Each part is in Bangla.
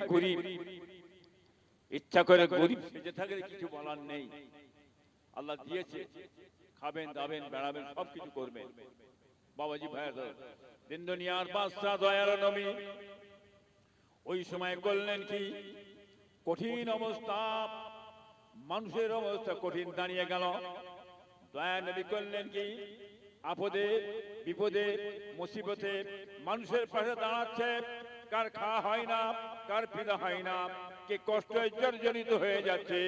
থাকবে গরিব। ইচ্ছা করে গরিব সেজে থাকলে কিছু বলার নেই। আল্লাহ দিয়েছে খাবেন দাবেন বেড়াবেন সব কিছু করবেন। বাবাজি ভাইয়ের দিন দুনিয়ার বাদশাহ দয়ার নবী। ওই সময় করলেন কি কঠিন অবস্থা মানুষের অবস্থা কঠিন দাঁড়িয়ে গেল। দয়া নবী করলেন কি আপদে বিপদে মুসিবতে মানুষের পাশে দাঁড়াচ্ছে কার খাওয়া হয় না। কার হয় না। কে কষ্ট জর্জরিত হয়ে যাচ্ছে,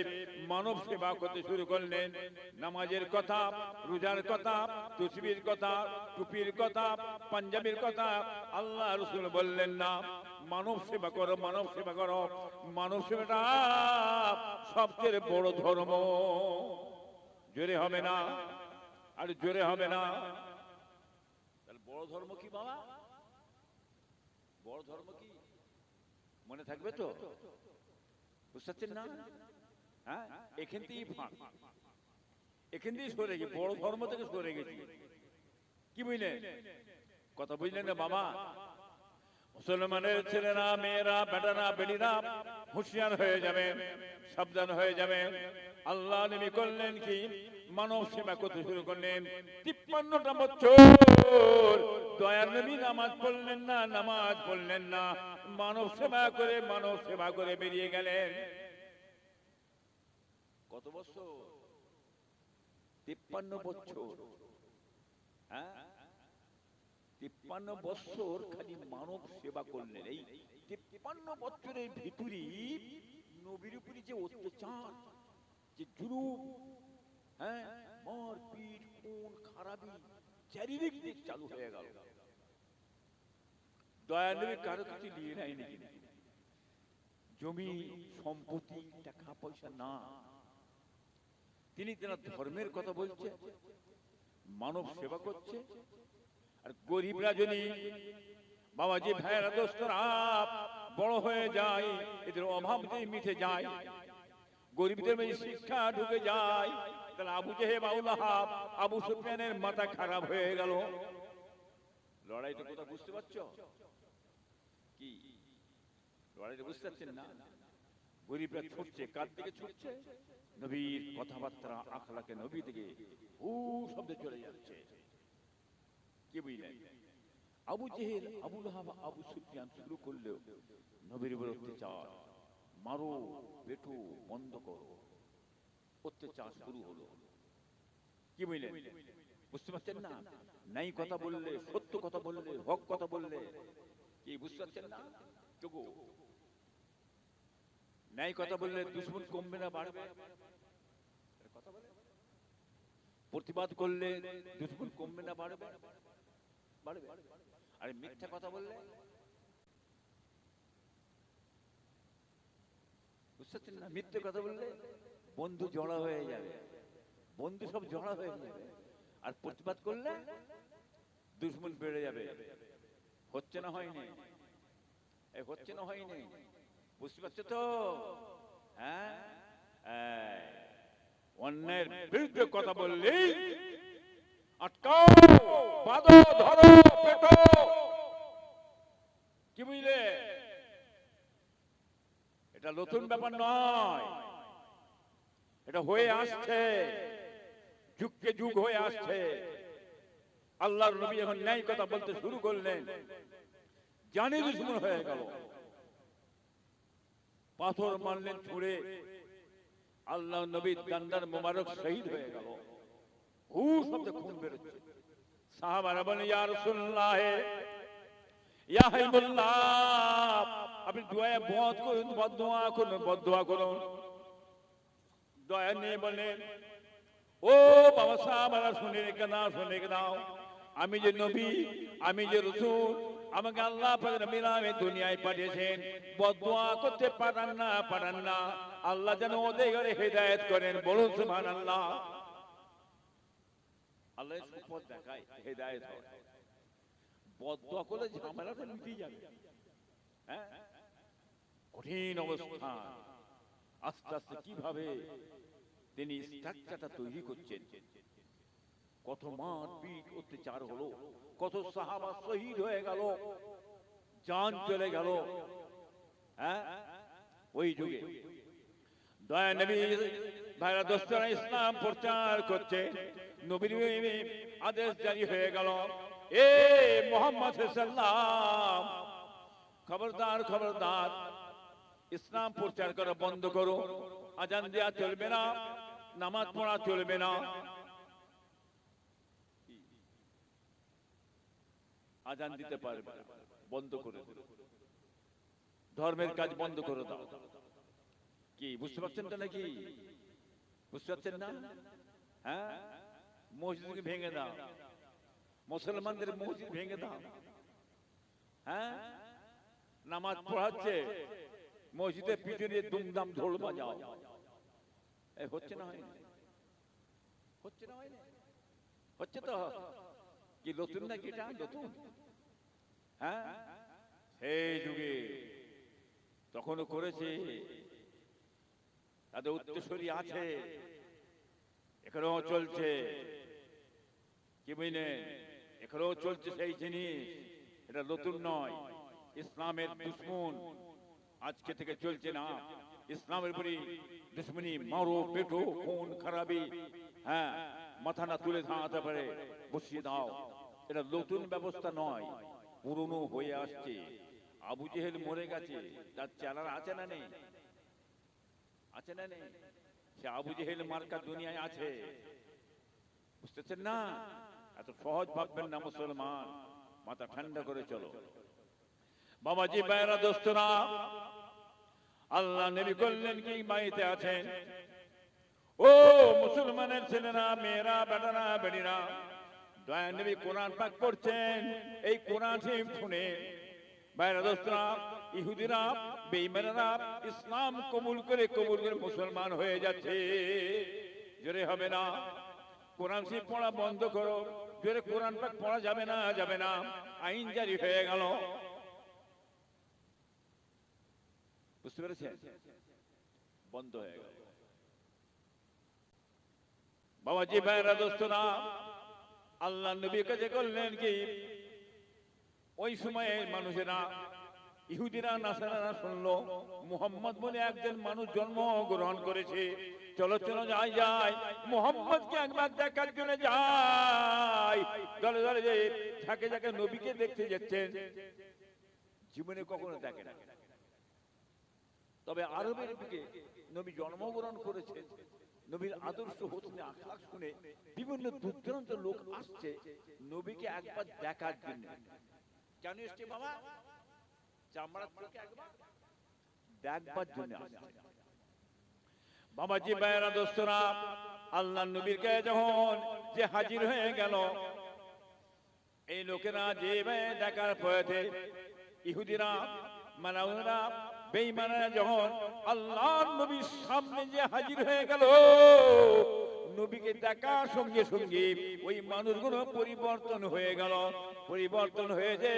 মানব সেবা করতে শুরু করলেন। নামাজের কথা, রোজার কথা, তুসবির কথা, টুপির কথা, পাঞ্জাবির কথা আল্লাহ রসুল বললেন না। মানব সেবা করো, মানব সেবা করো। মানব সেবাটা সবচেয়ে বড় ধর্ম। জোরে হবে না? আর জোরে হবে না? বড় ধর্ম কি বাবা? বড় ধর্ম কি? মনে থাকবে তো? বুঝতে না? হ্যাঁ? এখান থেকেই ফাঁক। এখান সরে গেছি বড় ধর্ম থেকে সরে গেছি। কি কথা বুঝলেন না মুসলমানের ছেলেরা, মেয়েরা, বেটারা বেড়িরা হুঁশিয়ার হয়ে যাবে, সাবধান হয়ে যাবে। আল্লাহ করলেন কি? মানব সেবা করতে শুরু করলেন। তিপ্পান্নটা বছর দয়ার নামাজ পড়লেন না, নামাজ পড়লেন না। মানব সেবা করে, মানব সেবা করে বেরিয়ে গেলেন। কত বছর? তিপ্পান্ন বছর। হ্যাঁ? তিপ্পান্ন বছর খালি মানব সেবা করলেন। এই তিপ্পান্ন বছরের ভিতরে নবীর উপরে যে অত্যাচার, যে জুলুম হ্যাঁ মার পিট খুন, খারাপি, চারিদিক দিক চালু হয়ে গেল। দয়া নবী কারও কিছু নিয়ে নেয় নাকি? জমি, সম্পত্তি, টাকা, পয়সা না। তিনি তেনার ধর্মের কথা বলছে, মানব সেবা করছে। আর গরিবরা যদি বাবাজি, ভাইয়েরা, দোস্তরা বড় হয়ে যায়, এদের অভাব যদি মিটে যায়, গরিবদের মধ্যে শিক্ষা ঢুকে যায়, তাহলে আবু জেহেব আবুল আহাব আবু সুফিয়ানের মাথা খারাপ হয়ে গেল। লড়াইটা কথা বুঝতে পারছ? লড়াইটা বুঝতে পারছেন না? গরিবরা ছুটছে কার দিকে ছুটছে, নবীর কথাবার্তা, আখলাকে নবী দিকে ও শব্দে চলে যাচ্ছে। কি বুঝলেন? আবু জেহেল, আবু সুফিয়ান শুরু করলেও নবীর মারো, পেটো, বন্ধ করো। অত্যাচার শুরু হলো। কি বুঝলেন? বুঝতে পারছেন না? নাই কথা বললে, সত্য কথা বললে, হক কথা বললে, কি বুঝতে পারছেন না? নাই কথা বললে দুশ্মন কমবে না বাড়বে। প্রতিবাদ করলে দুশ্মন কমবে না বাড়বে। বাড়বে। আর মিথ্যা কথা বললে? বুঝতে পারছেন না? মিথ্যে কথা বললে বন্ধু জড়া হয়ে যাবে। বন্ধু সব জড়া হয়ে যাবে। আর প্রতিবাদ করলে দুশ্মন বেড়ে যাবে। হচ্ছে না হয়নি। হচ্ছে না হয়নি। বুঝতে পারছ তো? হ্যাঁ? অন্যের বিরুদ্ধে কথা বললেই আটকাও, বাঁধো, ধরো, পেটো। কি বুঝলে? এটা নতুন ব্যাপার নয়। এটা হয়ে আসছে। যুগকে যুগ হয়ে আসছে। আল্লাহর নবী যখন ন্যায় কথা বলতে শুরু করলেন জানি দুশ্মন হয়ে গেল। পাথর মারলেন, ছুঁড়ে। আল্লাহ নবীর দান্দার মোবারক শহীদ হয়ে গেল। হু শব্দে খুন বেরোচ্ছে। সাহাবারা বলে ইয়া রাসূলুল্লাহ, ইয়া হাবিবুল্লাহ, আপনি দোয়া বদ করুন, বদদোয়া করুন বদদোয়া করুন। দয়া নিয়ে বলেন ও বাবা সাহাবারা, শুনে রেখে দাও, শুনে রেখে আমি যে নবী, আমি যে রসুল আমাকে আল্লাহ রব্বুল দুনিয়ায় পাঠিয়েছেন। বদদোয়া করতে পারেন না পারেন না। আল্লাহ যেন ওদের ঘরে হেদায়েত করেন, বলুন সুবহানাল্লাহ। আল্লাহ সুপথ দেখায়, হেদায়েত বদদোয়া করলে যাবে। হ্যাঁ? কঠিন অবস্থা। আস্তে আস্তে কীভাবে তিনি স্ট্রাকচারটা তৈরি করছেন? কত মার পিট অত্যাচার হলো কত সাহাবা শহীদ হয়ে গেল জান চলে গেল। হ্যাঁ? ওই যুগে। দয়া নবী ভাইরা দোস্তরা ইসলাম প্রচার করছে। নবীর আদেশ জারি হয়ে গেল। এ মোহাম্মদ সাল্লাম খবরদার খবরদার। ইসলাম প্রচার করা বন্ধ করো। আজান দেওয়া চলবে না নামাজ পড়া চলবে না। আজান দিতে পারবে বন্ধ করে দিল ধর্মের কাজ বন্ধ করে দাও। কি বুঝতে পারছেন তো নাকি? বুঝতে পারছেন না? হ্যাঁ? মসজিদকে ভেঙে দাও। মুসলমানদের মসজিদ ভেঙে দাও। হ্যাঁ? নামাজ পড়াচ্ছে। মসজিদের পিছনে দুমদাম ঢোল বাজাও। হচ্ছে না হয়নি? হচ্ছে না হয়নি? হচ্ছে তো কি নতুন নাকি এটা? নতুন? হ্যাঁ? সেই যুগে তখনও করেছে। তাদের উত্তরসূরি আছে। এখানেও চলছে। কি বুঝলেন এখানেও চলছে সেই জিনিস। এটা নতুন নয়। ইসলামের দুশ্মন আজকে থেকে চলছে না। ইসলামের উপরে দুশ্মনী মারো পেটো খুন খারাপি হ্যাঁ মাথা না তুলে দাঁড়াতে পারে। বসিয়ে দাও। এটা নতুন ব্যবস্থা নয়, পুরনো হয়ে আসছে। আবু জেহেল মরে গেছে, তার চেলার আছে না নেই। আছে না নেই। সে আবু জেহেল মার্কা দুনিয়ায় আছে। বুঝতেছেন না? এত সহজ ভাববেন না মুসলমান। মাথা ঠান্ডা করে চলো। বাবাজি বাইরা দোস্তরা, আল্লাহ নবী করলেন কি? বাড়িতে আছেন। ও মুসলমানের ছেলেরা, মেয়েরা, বেটারা বেড়িরা কোরআন পাক এই কোরআন শরীফ শুনে দোস্তরা, ইহুদিরা ইসলাম কবুল করে কবুল করে মুসলমান হয়ে যাচ্ছে। জোরে হবে না। কোরআন শরীফ পড়া বন্ধ করো। জোরে কোরআন পাক পড়া যাবে না যাবে না। আইন জারি হয়ে গেল। বুঝতে পেরেছেন? বন্ধ হয়ে গেল। বাবাজি ভাইরা দোস্তরা আল্লাহ নবী কাছে করলেন কি? ওই সময়ে মানুষেরা, ইহুদিরা, নাসারারা শুনলো, মুহাম্মদ বলে একজন মানুষ জন্ম গ্রহণ করেছে। চলো চলো, যাই যাই। মোহাম্মদকে একবার দেখার জন্য যাই। দলে দলে যে ঝাঁকে ঝাঁকে নবীকে দেখতে যাচ্ছেন, জীবনে কখনো দেখে না। তবে আরবের দিকে নবী জন্মগ্রহণ করেছেন। নবীর আদর্শ হোসনে আখলাক শুনে বিভিন্ন দূর দূরান্ত লোক আসছে নবীকে একবার দেখার জন্য। কেন এসছে বাবা? চামড়ার থেকে একবার দেখবার জন্য আসছে। বাবাজি ভাইয়েরা দোস্তরা আল্লাহ নবীর গায়ে যখন যে হাজির হয়ে গেল, এই লোকেরা যে দেখার পয়েতে ইহুদিরা মানাউরা বেঈমানেরা যখন আল্লাহ নবীর সামনে যে হাজির হয়ে গেল, নবীকে সঙ্গে সঙ্গে ওই মানুষগুলো পরিবর্তন হয়ে গেল। পরিবর্তন হয়েছে,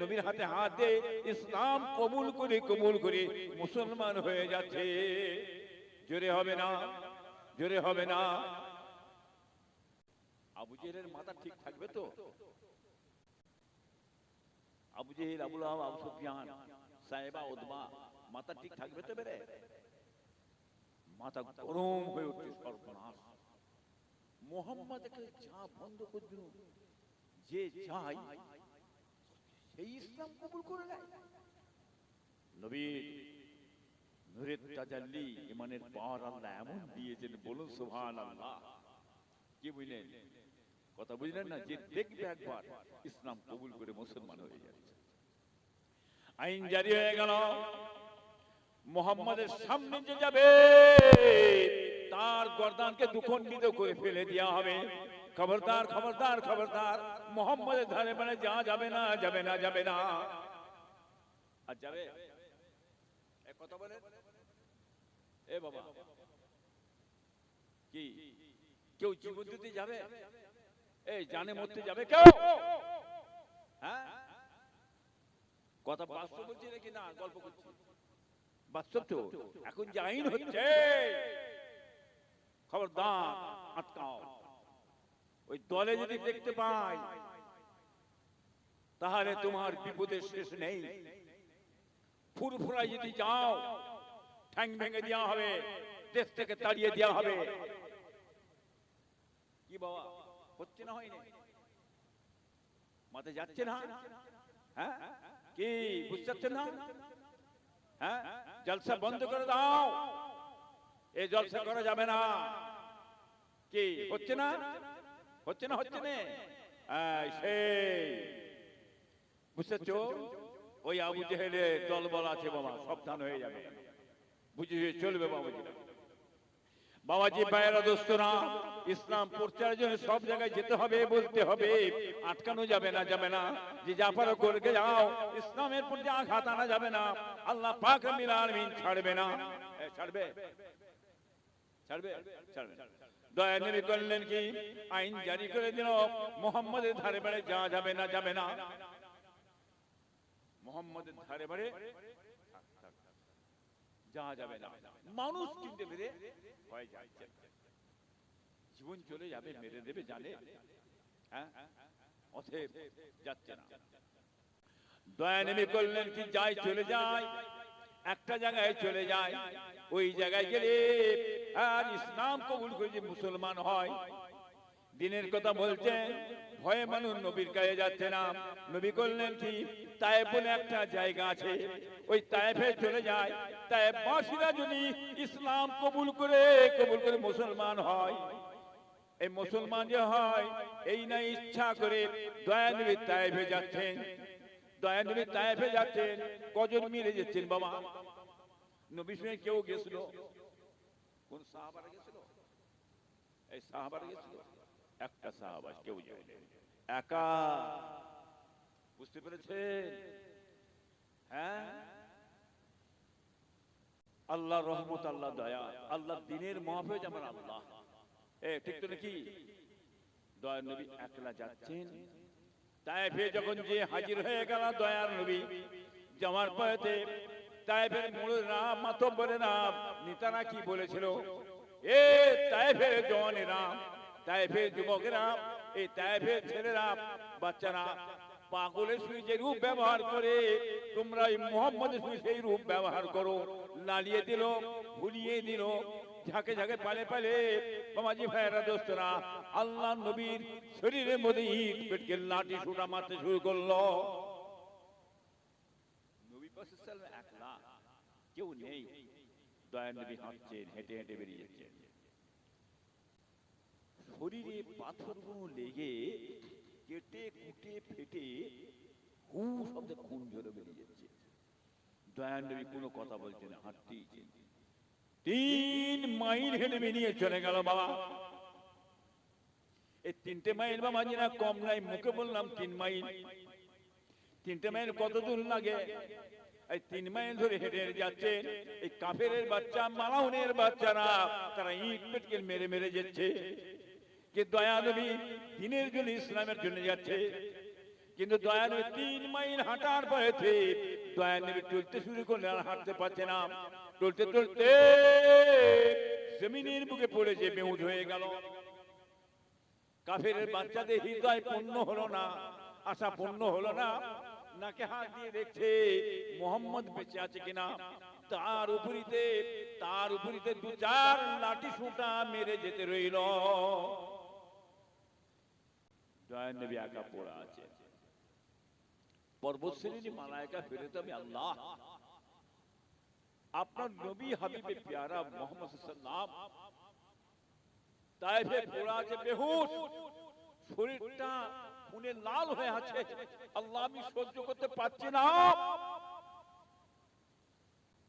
নবীর হাতে হাত ইসলাম কবুল করে কবুল করে মুসলমান হয়ে যাচ্ছে। জোরে হবে না, জোরে হবে না। আবু জেহেলের মাথা ঠিক থাকবে তো? আবু জেহেল, আবুল আবু সুফিয়ান, সাহেবা উদমা মাথা ঠিক থাকবে তো বেরে মাথা গরম হয়ে উঠছে সর্বনাশ। মোহাম্মদকে যা বন্ধ করে দিল যে চাই সেই ইসলাম কবুল করে নেয়। নবী নূরের তাজাল্লি ইমানের পাওয়ার আল্লাহ এমন দিয়েছেন বলুন সুবহান আল্লাহ কি বুঝলেন? কথা বুঝলেন না? যে দেখবে একবার ইসলাম কবুল করে মুসলমান হয়ে যাচ্ছে। আইন জারি হয়ে গেল। মোহাম্মদের সামনে যে যাবে তার গর্দানকে দুখণ্ডিত করে ফেলে দেওয়া হবে। খবরদার খবরদার খবরদার মোহাম্মদের ধারে মানে যা যাবে না যাবে না যাবে না। আর যাবে? কথা বলে এ বাবা। কি? কেউ জীবন দিতে যাবে? এই জানে মরতে যাবে কেউ? হ্যাঁ? কথা বাস্তব বলছি নাকি না? গল্প করছি। বাস্তব তো। এখন যে আইন হচ্ছে। খবরদার আটকাও। ওই দলে যদি দেখতে পাই তাহলে তোমার বিপদের শেষ নেই। ফুরফুরায় যদি যাও ঠ্যাং ভেঙে দেওয়া হবে। দেশ থেকে তাড়িয়ে দেওয়া হবে। কি বাবা? হচ্ছে না হয়নি? মাথায় যাচ্ছে না? হ্যাঁ? কি বুঝতে না? হ্যাঁ? জলসা বন্ধ করে দাও। এই জলসা করা যাবে না। কি? হচ্ছে না? হচ্ছে না হচ্ছে না? সেই। ওই আবু জেহেলের দলবল আছে বাবা, সাবধান হয়ে যাবে। বুঝে চলবে বাবাজি। বাবাজি ভাইয়েরা, দোস্তরা, ইসলাম প্রচারের জন্য সব জায়গায় যেতে হবে, বলতে হবে। আটকানো যাবে না যাবে না। যে জাফর করকে যাও, ইসলামের প্রতি আঘাত আনা যাবে না। আল্লাহ পাক আলামিন ছাড়বে না। ছাড়বে? ছাড়বে? ছাড়বে। দয়া নবী করলেন কি? আইন জারি করে দিল। মোহাম্মদের ধারে বাড়ে যাওয়া যাবে না যাবে না। মোহাম্মদের ধারে বাড়ে। যাওয়া যাবে না। মানুষ কিনতে পেরে ভয় যাচ্ছে। জীবন চলে যাবে, মেরে দেবে জানে হ্যাঁ? অতএব যাচ্ছে না। দয়া নেমে করলেন কি যাই চলে যায়, একটা জায়গায় চলে যায়, ওই জায়গায় গেলে আর ইসলাম কবুল করে যে মুসলমান হয়। দিনের কথা বলছেন ভয়ে মানুষ নবীর কাছে যাচ্ছে না। নবী করলেন কি বলে একটা জায়গা আছে। ওই তায়েফে চলে যায়। তায়েব বাসীরা যদি ইসলাম কবুল করে কবুল করে মুসলমান হয়। এই মুসলমান যে হয়, এই না ইচ্ছা করে দয়া নবী তায়েফে যাচ্ছেন। দয়া নবী তায়েফে যাচ্ছেন। কজন মিলে যাচ্ছেন বাবা? নবী সঙ্গে কেউ গেছিল? কোন সাহাবারা গেছিল? এই সাহাবারা গেছিল? একটা সাহাবা কেউ যায়নি একা। বুঝতে পেরেছেন? হ্যাঁ? আল্লাহ রহমত, আল্লাহ দয়া, আল্লাহ দিনের মহাফেজ আমার আল্লাহ। এ, ঠিক তো নাকি? দয়ার নবী একলা যাচ্ছেন। তাইফে যখন যে হাজির হয়ে গেল দয়ার নবী, জামার পায়েতে তাইফের মূল নাম মাতব্বরের নাম নেতারা কি বলেছিল? এ, তাইফের জওয়ানেরা তাইফের যুবকেরা, এই তাইফের ছেলেরা, বাচ্চারা, পাগলের শুয়ে যে রূপ ব্যবহার করে, তোমরা এই মোহাম্মদের শুয়ে সেই রূপ ব্যবহার করো। লালিয়ে দিল, ভুলিয়ে দিল, ঝাঁকে ঝাঁকে পালে পালে, বাবাজি ভাইয়েরা, দোস্তরা আল্লাহ নবীর শরীরের মধ্যে ইট পেটকে লাঠি সুটা মারতে শুরু করল। কেউ নেই। দয়া নবী হাঁটছেন হেঁটে হেঁটে বেরিয়ে যাচ্ছেন শরীরে পাথরগুলো লেগে কেটে কুটে ফেটে হু শব্দে খুন ঝরে বেরিয়ে যাচ্ছে। দয়া নবী কোনো কথা বলছে না, হাঁটতেই। তিন মাইল হেঁটে বেরিয়ে চলে গেল বাবা। এই তিনটে মাইল বাবা না কম নাই, মুখে বললাম তিন মাইল। তিনটে মাইল কত দূর লাগে? এই তিন মাইল ধরে হেঁটে হেঁটে যাচ্ছে। এই কাফের বাচ্চা, মালাউনের বাচ্চারা, তারা ইট পেটকে মেরে মেরে যাচ্ছে। যে দয়া নবী দিনের জন্য ইসলামের জন্য যাচ্ছে, কিন্তু দয়া নবী তিন মাইল হাঁটার পরেতে দয়া নবী চলতে শুরু করলে আর হাঁটতে পারছে না। চলতে চলতে জমিনের বুকে পড়েছে বেউজ হয়ে গেল। কাফের বাচ্চাদের হৃদয় পূর্ণ হলো না, আশা পূর্ণ হলো না, নাকে হাত দিয়ে দেখছে মোহাম্মদ বেঁচে আছে কিনা। তার উপরিতে তার উপরিতে দু চার লাঠি সুটা মেরে যেতে রইল। জয় নবী একা পড়া আছে। পর্বত শ্রেণি মালায়কা ফেরে তবে আল্লাহ। আপনার নবী হাবিবে প্যারা মোহাম্মদ সাল্লাম তাইফে পড়া আছে বেহুশ। শরীরটা খুনে লাল হয়ে আছে। আল্লাহ আমি সহ্য করতে পারছি না।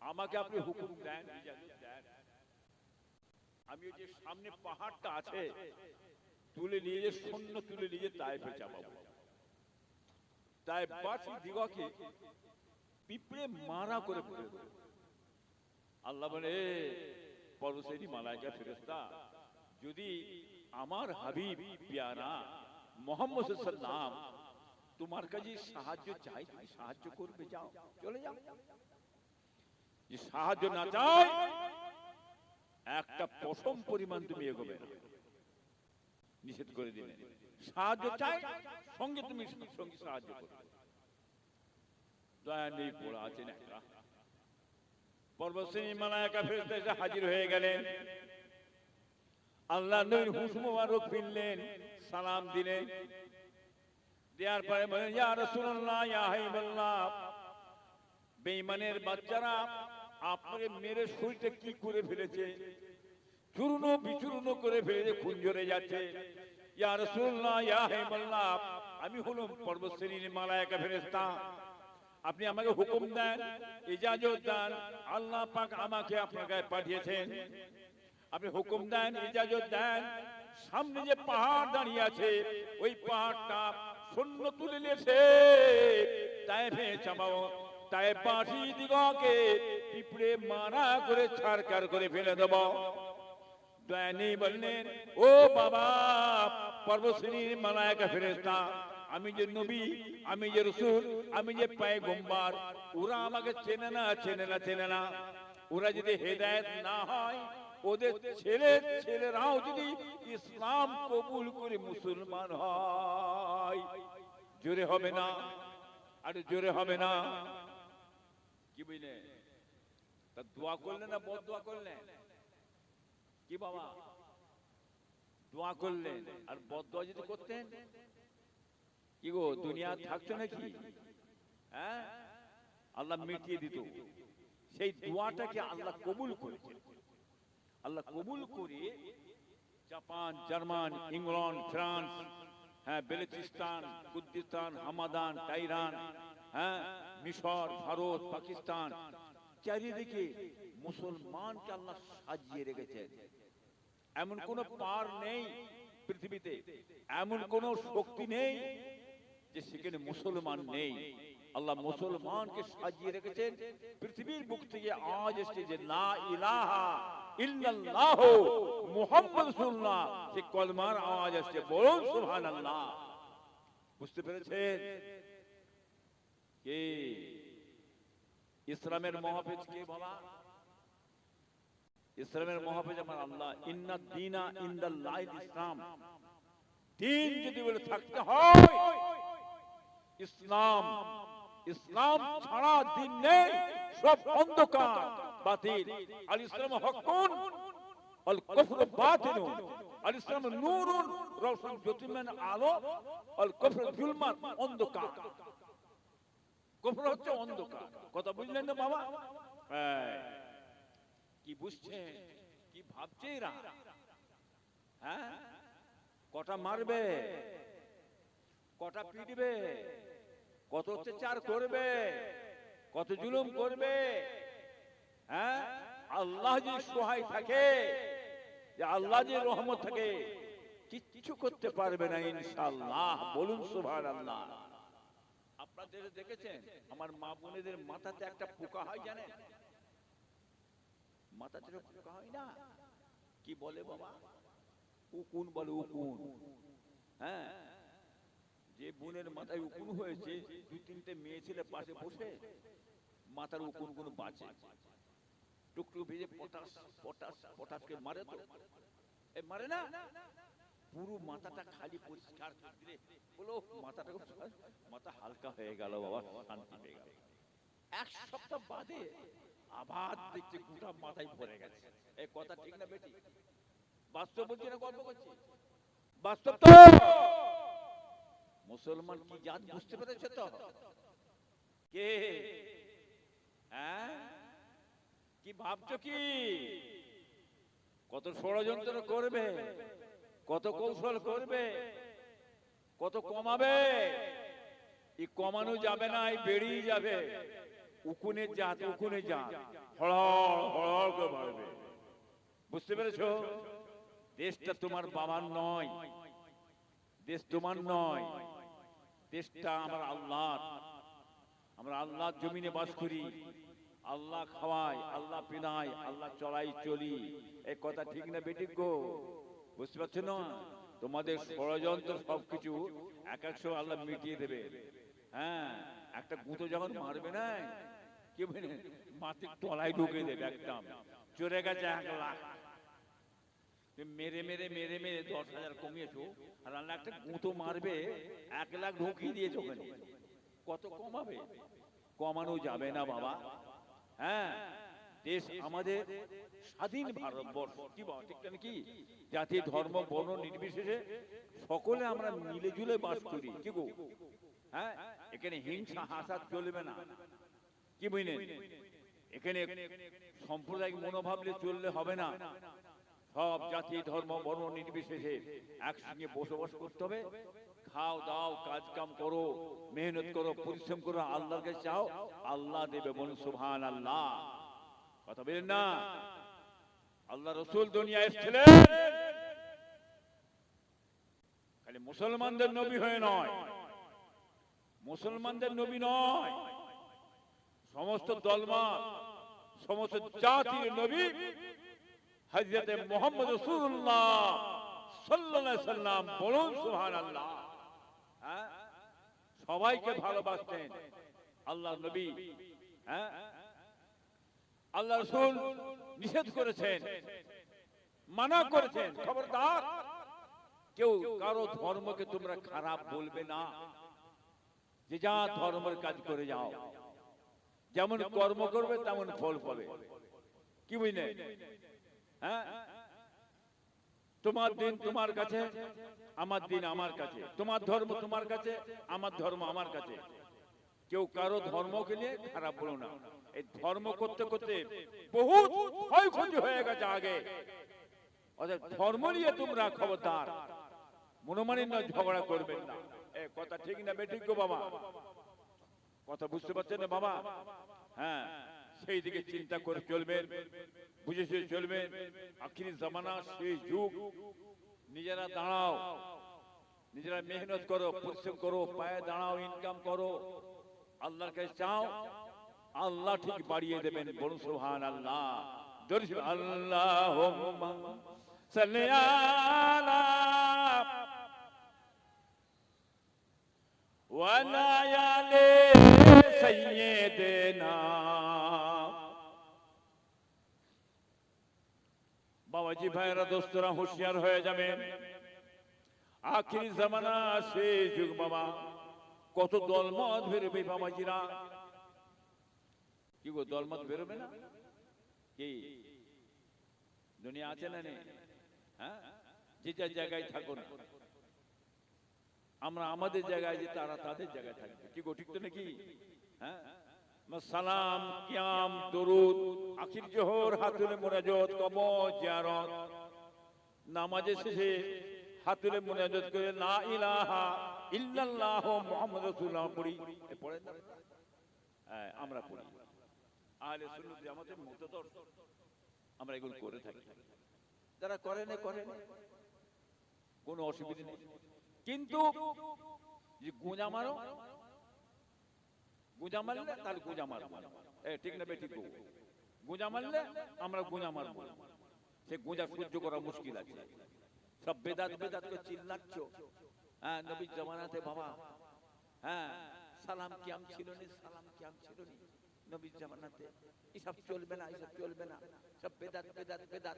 আমাকে আপনি হুকুম দেন। আমি যে সামনে পাহাড়টা আছে। তুলে নিয়ে যে সৈন্য তুলে নিয়ে তাইফে চাপাবো। তাই বাসি দিগকে পিঁপড়ে মারা করে আল্লাহ বলে পরশেরই মালাইকা ফেরেস্তা যদি আমার হাবিব মোহাম্মদ সাল্লাম তোমার কাছে সাহায্য চাই তুমি সাহায্য করবে, যাও, চলে যাও। যে সাহায্য না চাও একটা পশম পরিমাণ তুমি এগোবে না। নিষেধ করে দিলেন সাহায্য চাই, সঙ্গে তুমি সঙ্গে সাহায্য করবে দয়া নেই, পড়া আছেন একটা পর্বশ্রেণী মালায়কা ফেরেশতা এসে হাজির হয়ে গেলেন। আল্লাহ নবীর হুঁশ মোবারক ফিরলেন, সালাম দিলেন। দেওয়ার পরে বলেন ইয়া রাসূলুল্লাহ, ইয়া হাবিবাল্লাহ, বেঈমানের বাচ্চারা, আপনাকে মেরে শরীরটা কি করে ফেলেছে? চূর্ণ বিচূর্ণ করে খুন ঝরে যাচ্ছে। ইয়া রাসূলুল্লাহ, ইয়া হাবিবাল্লাহ আমি হলাম পর্বতশ্রেণীর মালায়েকা ফেরেশতা। আপনি আমাকে হুকুম দেন, ইজাজত দেন, আল্লাহ পাক আমাকে আপনার গায়ে পাঠিয়েছেন। আপনি হুকুম দেন, ইজাজত দেন, সামনে যে পাহাড় দাঁড়িয়ে আছে, ওই পাহাড়টা শূন্য তুলে নিয়েছে। তাই ভে চাপাও তাই পাঠি দিগকে, পিঁপড়ে মারা করে ছাড়কার করে ফেলে দেব। দয়ানি বললেন, ও বাবা, পর্বশ্রেণীর মালায়কা ফেরেস্তা আমি যে নবী, আমি যে রসুল, আমি যে পায়ে গোম্বার ওরা আমাকে চেনে না চেনে না চেনে না। ওরা যদি হেদায়েত না হয়, ওদের ছেলে, ছেলেরাও যদি ইসলাম কবুল করে মুসলমান হয়। জোরে হবে না, আরে জোরে হবে না। কি বুঝলেন তা দোয়া করলেন না বদ দোয়া করলেন? কি বাবা? দোয়া করলেন। আর বদ দোয়া যদি করতেন? কি গো, দুনিয়া থাকতো নাকি? হ্যাঁ? আল্লাহ মিটিয়ে দিত। সেই দোয়াটাকে আল্লাহ কবুল করেছেন আল্লাহ কবুল করে জাপান, জার্মান ইংল্যান্ড ফ্রান্স হ্যাঁ বেলুচিস্তান, কুর্দিস্তান, হামাদান টাইরান হ্যাঁ মিশর, ভারত, পাকিস্তান, চারিদিকে মুসলমানকে আল্লাহ সাজিয়ে রেখেছেন। এমন কোন পার নেই পৃথিবীতে। এমন কোন শক্তি নেই যে সেখানে মুসলমান নেই। আল্লাহ মুসলমানকে সাজিয়ে রেখেছেন। পৃথিবীর বুক থেকে আওয়াজ এসছে যে লা ইলাহা ইল্লাল্লাহ। মুহাম্মদ রাসূলুল্লাহ। সে কলমার আওয়াজ আসছে বলুন সুবহানাল্লাহ। বুঝতে পেরেছেন? কে? ইসলামের মহাফেজ কে বাবা ইসলামের মহাফেজ আমার আল্লাহ। ইন্না দিনা ইন্দাল্লাহ ইসলাম। দিন যদি বলে থাকতে হয় ইসলাম ইসলাম ছাড়া দিন নেই সব অন্ধকার বাতিল। আল ইসলাম হকুন আল কুফর বাতিল। আল ইসলাম নূরুন রওশন জ্যোতির্ময় আলো আল কুফর জুলমান অন্ধকার। কুফর হচ্ছে অন্ধকার। কথা বুঝলেন না বাবা? এই, কি বুঝছে? কি ভাবছে এরা? হ্যাঁ? কটা মারবে? কটা পিটবে? কত অত্যাচার করবে? কত জুলুম করবে? হ্যাঁ? আল্লাহ যে সহায় থাকে যে আল্লাহ যে রহমত থাকে কিচ্ছু করতে পারবে না ইনশাআল্লাহ। বলুন সুবহানাল্লাহ। আপনাদের দেখেছেন আমার মা বোনেদের মাথাতে একটা পোকা হয় জানেন? পোকা হয় না। কি বলে বাবা? উকুন বলে উকুন। হ্যাঁ? যে বোনের মাথায় উকুন হয়েছে, দু তিনটে মেয়ে ছেলে পাশে বসে, মাথার উকুন বাঁচে। ভেজে মারে তো। এ, মারে না? পুরো মাথাটা খালি পরিষ্কার করে দিলে বলো, মাথাটা মাথা হালকা হয়ে গেল বাবা, শান্তি পেয়ে গেল। এক সপ্তাহ বাদে আবার দেখছে গোটা মাথায় ভরে গেছে। এই কথা ঠিক না বেটি? বাস্তব বলছি না গল্প করছি? বাস্তব তো! মুসলমান কি জাত বুঝতে পেরেছে তো? কে? হ্যাঁ? কি ভাবছ কি? কত ষড়যন্ত্র করবে, কত কৌশল করবে, কত কমাবে, এই কমানো যাবে না, এই বেরিয়ে যাবে। উকুনের জাত উকুনের জাত হড়হড় হড়হড় করে বাড়বে বুঝতে পেরেছ? দেশটা তোমার বাবার নয়। দেশ তোমার নয়। দেশটা আমার আল্লাহর। আমরা আল্লাহর জমিনে বাস করি। আল্লাহ খাওয়াই আল্লাহ পিনাই আল্লাহ চলাই চলি। এই কথা ঠিক না বেঠিক গো? বুঝতে পারছ না? তোমাদের ষড়যন্ত্র সবকিছু এক একশো আল্লাহ মিটিয়ে দেবে। হ্যাঁ? একটা গুঁতো যখন মারবে না, কি মাটির তলায় ঢুকে দেবে একদম। চলে গেছে এক লাখ। মেরে মেরে মেরে মেরে দশ হাজার কমিয়েছো, আর একটা গুঁতো মারবে, এক লাখ ঢুকিয়ে দিয়েছ ওখানে। কত কমাবে? কমানো যাবে না বাবা। হ্যাঁ দেশ আমাদের স্বাধীন ভারতবর্ষ। কি বাবা, ঠিক কি? জাতি, ধর্ম, বর্ণ নির্বিশেষে সকলে আমরা মিলেজুলে বাস করি। কি গো? হ্যাঁ? এখানে হিংসা, হাসাদ চলবে না। কি বুঝলেন? এখানে সাম্প্রদায়িক মনোভাব নিয়ে চললে হবে না। সব জাতি, ধর্ম, বর্ণ নির্বিশেষে একসঙ্গে বসবাস করতে হবে। খাও দাও কাজ কাম করো, মেহনত করো, পরিশ্রম করো, আল্লাহর কাছে চাও, আল্লাহ দেবে বলুন সুবহান আল্লাহ কথা বলেন না? আল্লাহ রসুল দুনিয়া এসেছিলেন। খালি মুসলমানদের নবী হয়ে নয়। মুসলমানদের নবী নয়। সমস্ত দলমাত সমস্ত জাতির নবী হজরত মোহাম্মদ রসুল্লাহ সাল্লাল্লাহু সাল্লাম বলুন, সুবহানাল্লাহ। হ্যাঁ? সবাইকে ভালোবাসতেন আল্লাহ নবী। হ্যাঁ? আল্লাহ রসুল নিষেধ করেছেন, মানা করেছেন। খবরদার, কেউ কারও ধর্মকে তোমরা খারাপ বলবে না। যে যা ধর্মের কাজ করে যাও। যেমন কর্ম করবে, তেমন ফল পাবে। কি বুঝলে? হ্যাঁ? তোমার দিন তোমার কাছে, আমার দিন আমার কাছে। তোমার ধর্ম তোমার কাছে, আমার ধর্ম আমার কাছে। কেউ কারও ধর্মকে নিয়ে খারাপ বলো না। এই ধর্ম করতে করতে বহুত ক্ষয়ক্ষতি হয়ে গেছে আগে। অর্থাৎ ধর্ম নিয়ে তোমরা খবরদার। মনোমালিন্য ঝগড়া করবেন না। কথা ঠিক না বেঠিক গো বাবা। কথা বুঝতে পারছেন না বাবা? হ্যাঁ সেই দিকে চিন্তা করে চলবেন। বুঝে শুয়ে চলবেন। আখিরি জামানা, সেই যুগ। নিজেরা দাঁড়াও। নিজেরা মেহনত করো, পরিশ্রম করো, পায়ে দাঁড়াও ইনকাম করো। আল্লাহর কাছে চাও, আল্লাহ ঠিক বাড়িয়ে দেবেন। বলুন সুবহান আল্লাহ আল্লাহ সাল্লি বাবাজি ভাইরা দোস্তরা হুঁশিয়ার হয়ে যাবে আখির জামানা আছে যুগ বাবা কত দলমত বেরোবে বাবাজিরা কি গো দলমত বেরোবে না কি দুনিয়া আছে না নেই হ্যাঁ যে যার জায়গায় থাকুন আমরা আমাদের জায়গায় যে তারা তাদের জায়গায় থাকবে। কি ঠিক তো নাকি? হ্যাঁ? সালাম, কিয়াম, দরুদ, আখির জোহর কম জিয়ারত। নামাজে শেষে হাতুলে করে লা ইলাহা রাসূলুল্লাহ পড়ি। এ পড়েন না? হ্যাঁ আমরা পড়ি। আহলে জামাতের মুক্তদর আমরা এগুলো করে থাকি। যারা করে না। কোনো অসুবিধা নেই। কিন্তু গুঁজা মারো। গুঁজা মারলে তাহলে গুঁজা মারবো। ঠিক না বেঠিক গুঁজা মারলে আমরা গুঁজা মারবো। সে গুঁজা সহ্য করা মুশকিল আছে। সব বেদাত বেদাত করে চিল্লাচ্ছ। হ্যাঁ নবীর জমানাতে বাবা। হ্যাঁ সালাম কিয়াম ছিল নি? সালাম কিয়াম ছিল নি? নবীর জমানাতে। এসব চলবে না, এসব চলবে না। সব বেদাত বেদাত বেদাত।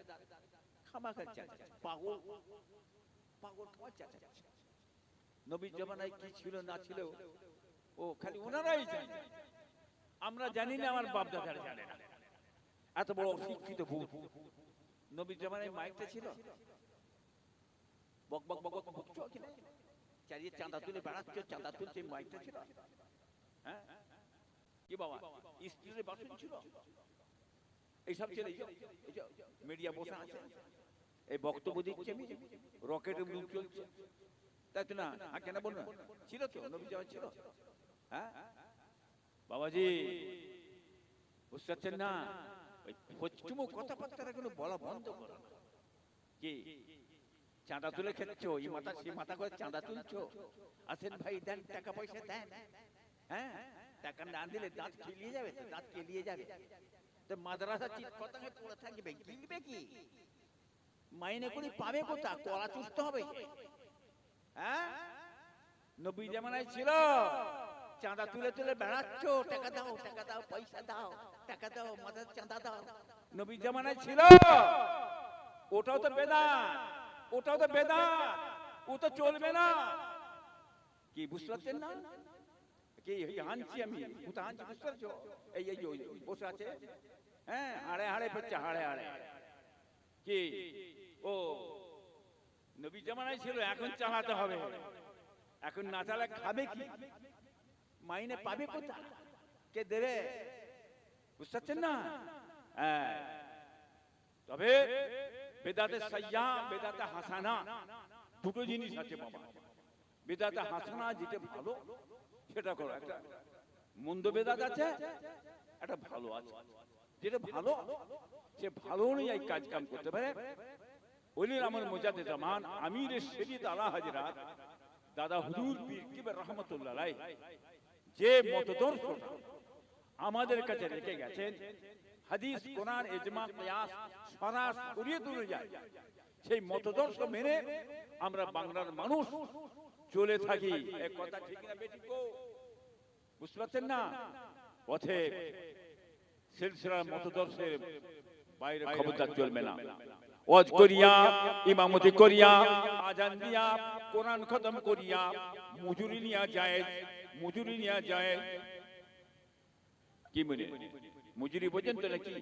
খামাখা চাচা পাগল। পাগল খাওয়া চাচা নবীর জমানায় কি ছিল না ছিল ও খালি ওনারাই জানে। আমরা জানি না আমার বাপ দাদারা জানে না। এত বড় অশিক্ষিত ভূত। নবীর জমানায় মাইকটা ছিল? বক বক বক বক বকছো কি না? চারিয়ে চাঁদা তুলে বেড়াচ্ছ চাঁদা তুলছে মাইকটা ছিল? হ্যাঁ? কি বাবা? স্ত্রীর বাসন ছিল? এইসব ছিল মিডিয়া বসে আছে? এই বক্তব্য দিচ্ছে আমি? রকেটের মুখ চলছে। তাই তো না হ্যাঁ কেন বলুন ছিল তো নবী জামাই ছিল। হ্যাঁ? বাবাজি বুঝতে পারছেন না ওই ফচুমো বলা বন্ধ করো না। কি? চাঁদা তুলে খেলছো এই মাথা সেই মাথা করে চাঁদা তুলছো। আসেন ভাই দেন টাকা পয়সা দেন। হ্যাঁ? টাকা না দিলে দাঁত খেলিয়ে যাবে দাঁত খেলিয়ে যাবে। তো মাদ্রাসা চিৎ কথা পড়ে থাকবে কিনবে কি? মাইনে করে পাবে কোথা কলা চুষতে হবে। হ্যাঁ? নবী জামানায় ছিল চাঁদা তুলে তুলে বেড়াচ্ছ, টাকা দাও টাকা দাও, পয়সা দাও, টাকা দাও মাথার চাঁদা দাও। নবী জামানায় ছিল ওটাও তো বেদাত, ওটাও তো বেদাত, ও তো চলবে না। কি বুঝতে পারছেন না? কি, এই আনছি আমি, ও তো আনছি, বুঝতে পারছ? এই এই যে ওই- ওই বসে আছে। হ্যাঁ হাড়ে হাড়ে পড়ছে হাড়ে হাড়ে। কি? ও নবী জামানায় ছিল, এখন চালাতে হবে। এখন না চালা খাবে কি? মাইনে পাবে কোথায়? কে দেবে? বুঝতে পারছেন না? হ্যাঁ। তবে বেদাতে সাইয়া, বেদাতে হাসানা, দুটো জিনিস আছে বাবা। বেদাতে হাসানা যেটা ভালো, সেটা করো। একটা মন্দ বেদাত আছে, একটা ভালো আছে। যেটা ভালো, সে ভালো অনুযায়ী কাজ কাম করতে পারে। ওলির আমার মোজাদে জামান আমির শরীয়ত আলা হাজরাত, দাদা হুজুর পীর কিবর রহমতুল্লাহ আলাই যে মতদর্শটা আমাদের কাছে রেখে গেছেন, হাদিস, কোরআন, ইজমা, কিয়াস, সরাস শরীয়ত অনুযায়ী সেই মতদর্শ মেনে আমরা বাংলার মানুষ চলে থাকি। এ কথা ঠিক না বেঠিক গো? বুঝতে পারছেন না? পথে সিলসিলার মতদর্শের বাইরে খবরদার চলবে না। ওয়াজ করিয়া ইমামতি করিয়া আজান দিয়া কোরআন খতম করিয়া মজুরি নিয়া যায় মজুরি নিয়া যায়। কি মনে? মজুরি বোঝেন তো নাকি?